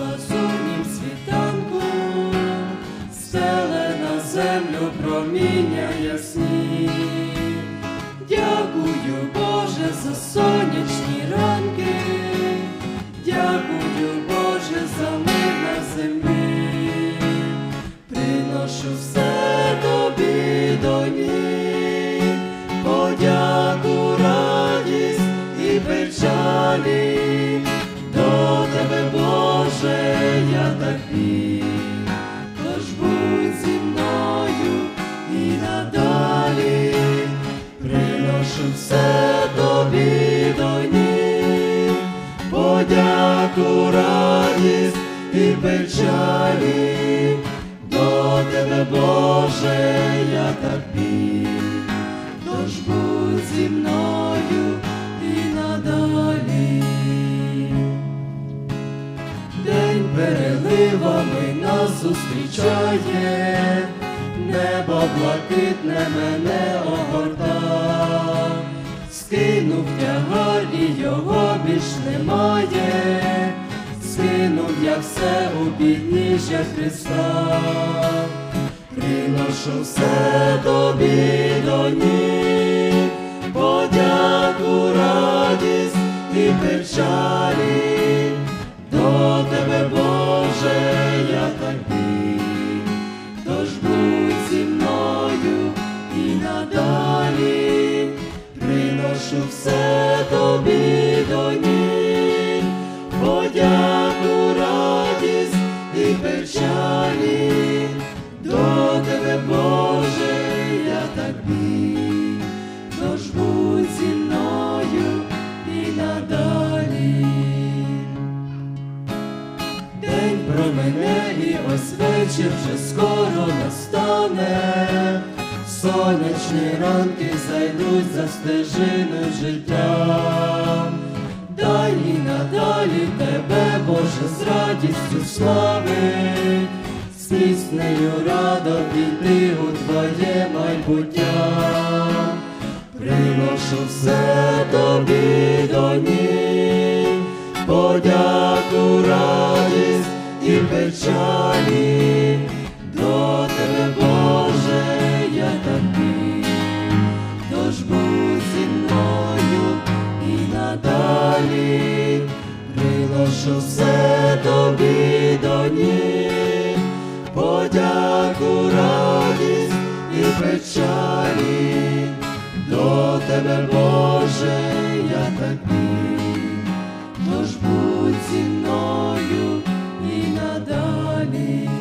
лазурнім світанку, стеле на землю проміння ясні. Дякую, Боже, за сонячні ранки, дякую, Боже, за мир на землі, приношу все тобі до ніг, подяку, радість і печалі, так міг, тож будь зі мною і надалі, приношу все тобі до ніг, подяку, радість і печалі, до тебе, Боже, я так біг, тож будь зі мною переливами нас зустрічає, небо блакитне мене огорта, скинув тягар і його більш немає, скинув я все у підніжжя Христа, приношу все тобі до ніг, подяку, подяку, радість і печалі, до тебе, Боже, я так біг, тож будь зі мною і надалі. День промене і ось вечір вже скоро настане, сонячні ранки зайдуть за стежину життя. Дай і надалі тебе, Боже, з радістю славить, з піснею радо піти у твоє майбуття. Приношу все тобі до ніг, подяку, радість і печалі, до тебе, приношу все тобі до ніг, подяку, радість і печалі. До тебе, Боже, я так біг, тож будь зі мною і надалі.